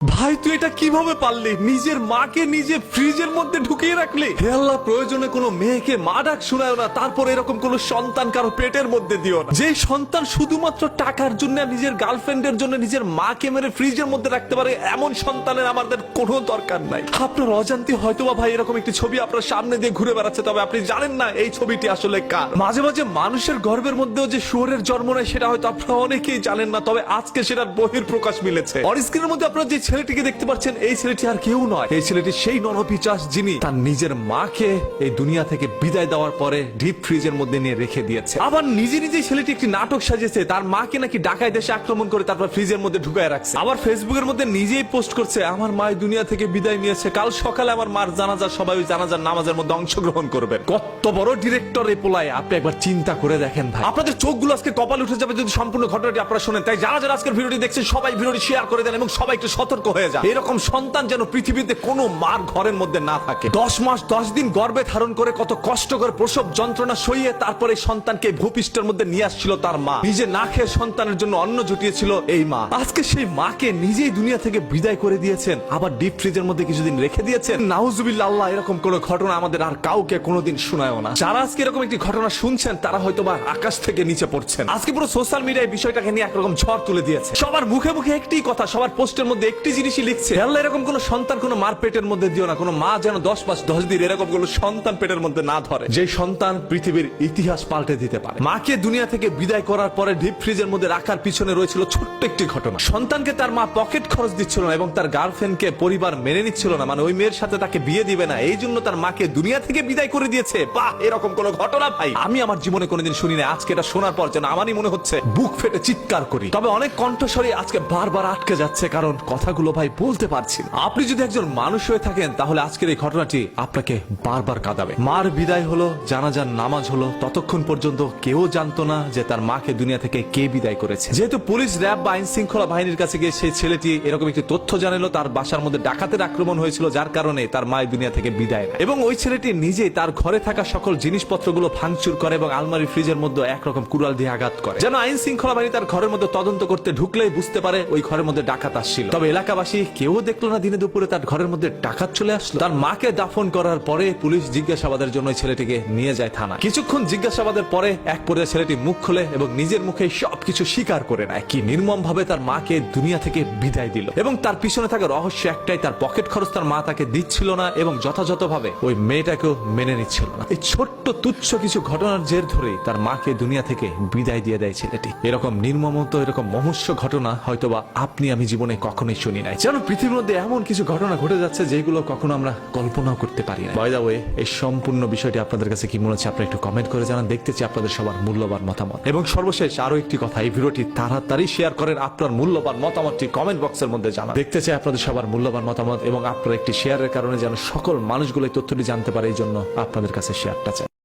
ভাই, তুই এটা কীভাবে পারলি? নিজের মাকে নিজে ফ্রিজের মধ্যে ঢুকিয়ে রাখলি? হে আল্লাহ, প্রয়োজনে কোনো মেয়েকে মা ডাক শোনায় না, তারপর এরকম কোনো সন্তান কারও পেটের মধ্যে দিও না। যে সন্তান শুধুমাত্র টাকার জন্য নিজের গার্লফ্রেন্ডের জন্য নিজের মাকে মেরে ফ্রিজের মধ্যে রাখতে পারে, এমন সন্তানের আমাদের কোনো দরকার নাই। আপনার অজান্তে হয়তোবা ভাই, এরকম একটি ছবি আপনার সামনে দিয়ে ঘুরে বেড়াচ্ছে, তবে আপনি জানেন না এই ছবিটি আসলে কার। মাঝে মাঝে মানুষের গর্বের মধ্যেও যে শুয়োরের জন্ম নেয়, সেটা হয়তো আপনারা অনেকেই জানেন না, তবে আজকে সেটার বহির প্রকাশ মিলেছে অনস্ক্রিনের মধ্যে আপনারা যে ছেলেটিকে দেখতে পাচ্ছেন, এই ছেলেটি আর কেউ নয়। এই ছেলেটি সেই নরপিচাস যিনি তার নিজের মাকে এই দুনিয়া থেকে বিদায় দেওয়ার পরে ডিপ ফ্রিজের মধ্যে নিয়ে রেখে দিয়েছে। আবার নিজে নিজে ছেলেটি একটি নাটক সাজিয়েছে, তার মাকে নাকি ডাকায় দেশে আক্রমণ করে তারপর ফ্রিজের মধ্যে ঢুকায় রাখছে। আবার ফেসবুকের মধ্যে নিজেই পোস্ট করছে, আমার মা দুনিয়া থেকে বিদায় নিয়েছে, কাল সকালে আমার মার জানাজার সবাই ওই জানাজার নামাজের মধ্যে অংশগ্রহণ করবেন। কত বড় ডিরেক্টর এই পোলায়, আপনি একবার চিন্তা করে দেখেন ভাই। আপনাদের চোখগুলো আজকে কপাল উঠে যাবে যদি সম্পূর্ণ ঘটনাটি আপনারা শুনেন। তাই যারা যারা আজকের ভিডিওটি দেখছেন, সবাই ভিডিওটি শেয়ার করে দেন এবং সবাই একটু সতর্ক হয়ে যান এরকম সন্তান যেন পৃথিবীতে কোনো মার ঘরের মধ্যে না থাকে। দশ মাস, দশ দিন গর্ভে ধারণ করে কত কষ্ট করে প্রসব যন্ত্রণা সইয়ে তারপরে সন্তানকে ভূপৃষ্ঠের মধ্যে নিয়ে আসছিল তার মা। নিজে না খেয়ে সন্তানের জন্য অন্ন জুটিয়েছিল এই মা। আজকে সেই মাকে নিজেই দুনিয়া থেকে বিদায় করে দিয়েছেন। আবার ডিপ ফ্রিজের মধ্যে কিছুদিন রেখে দিয়েছেন। নাউজুবিল্লাহ আল্লাহ এরকম কোন ঘটনা আমাদের আর কাউকে কোনোদিন শোনায়ও না। যারা আজকে এরকম একটি ঘটনা শুনছেন, তারা হয়তো বা আকাশ থেকে নিচে পড়ছেন। আজকে পুরো সোশ্যাল মিডিয়ায় বিষয়টাকে নিয়ে একরকম ঝড় তুলে দিয়েছে। সবার মুখে মুখে একটি কথা, সবার পোস্টের মধ্যে একটি জিনিসই লিখছে। আল্লাহ এরকম কোন সন্তান কোন মার পেটের মধ্যে দিও না কোন মা যেন দশ মাস দশ দিন এরকম কোন সন্তান পেটের মধ্যে না ধরে। যে সন্তান পৃথিবীর ইতিহাস পাল্টে দিতে পারে। মাকে দুনিয়া থেকে বিদায় করার পরে ডিপ ফ্রিজের মধ্যে রাখার পিছনে রয়েছিল ছোট্ট একটি ঘটনা। সন্তানকে তার মা পকেট খরচ দিচ্ছিল না এবং তার গার্লফ্রেন্ডকে পরিবার মেনে নিচ্ছিল না। মানে ওই মেয়ের সাথে তাকে বিয়ে দিবে না। এই জন্য তার মাকে দুনিয়া থেকে বিদায় করে দিয়েছে। বাহ এরকম কোন ঘটনা ভাই। আমি আমার জীবনে কোনোদিন শুনি না আজকে এটা শোনার পর যেন আমারই মনে হচ্ছে বুক ফেটে চিৎকার করি। তবে অনেক কণ্ঠস্বরে আজকে বারবার আটকে যাচ্ছে কারণ কথাগুলো ভাই বলতে পারছি। আপনি যদি একজন মানুষ হয়ে থাকেন, তাহলে আজকের এই ঘটনাটি আপনাকে বারবার কাঁদাবে মার বিদায় হলো, জানাজার নামাজ হলো, ততক্ষণ পর্যন্ত কেউ জানতো না যে তার মাকে দুনিয়া থেকে কে বিদায় করেছে যেহেতু পুলিশ, র্যাব বা আইন শৃঙ্খলা বাহিনীর কাছে গিয়ে সেই ছেলেটি এরকম একটি তথ্য জানালো, তার বাসার মধ্যে ডাকাতের আক্রমণ হয়েছিল, যার কারণে তার মায়ের দুনিয়া থেকে বিদায় নেয়। এবং ওই ছেলেটি নিজেই তার ঘরে থাকা সকল জিনিসপত্রগুলো ভাঙচুর করে এবং আলমারি ফ্রিজের মধ্যে একরকম কুড়াল দিয়ে আঘাত করে যেন আইন শৃঙ্খলা বাহিনী তার ঘরের মধ্যে তদন্ত করতে ঢুকলেই বুঝতে পারে ওই ঘরের মধ্যে ডাকাত আসছিল তবে এলাকাবাসী কেউ দেখল না দিনে দুপুরে তার ঘরের মধ্যে ডাকাত চলে আসলো। তার মাকে দাফন করার পরে পুলিশ জিজ্ঞাসাবাদের জন্য ছেলেটিকে নিয়ে যায় থানা কিছুক্ষণ জিজ্ঞাসাবাদের পরে এক পর্যায়ে ছেলেটি মুখ খোলে এবং নিজের মুখে সবকিছু স্বীকার করে নেয়। কি নির্মম ভাবে তার মাকে দুনিয়া থেকে বিদায় দিল। এবং তার পিছনে থাকা রহস্য একটাই, তার পকেট খরচ তার মা তাকে দিচ্ছিল না এবং যথাযথভাবে ওই মেয়েটাকেও মেনে নিচ্ছিল না। এই ছোট্ট তুচ্ছ কিছু ঘটনার জের ধরেই তার মাকে দুনিয়া থেকে বিদায় দিয়ে দেয় ছেলেটি। এরকম নির্মমত, এরকম মহস্য ঘটনা হয়তোবা আপনি আমি জীবনে কখনোই শুনি নাই। যেন পৃথিবীর মধ্যে এমন কিছু ঘটনা ঘটে যাচ্ছে যেগুলো কখনো আমরা কল্পনাও করতে পারি না বাই দা ওয়ে এই সম্পূর্ণ বিষয়টি আপনাদের কাছে কি মনে হচ্ছে আপনারা একটু কমেন্ট করে জানান। দেখতে চাই আপনাদের সবার মূল্যবান মতামত। এবং সর্বশেষ আরও একটি কথা এই ভিডিওটি তাড়াতাড়ি শেয়ার করেন আপনার মূল্যবান মতামতটি কমেন্ট বক্সের মধ্যে জানান। দেখতে চাই আপনাদের সবার মূল্যবান মতামত এবং আপনার একটি শেয়ারের কারণে যেন সকল মানুষগুলো এই তথ্যটি জানতে পারে এই জন্য আপনাদের কাছে শেয়ারটা চাই।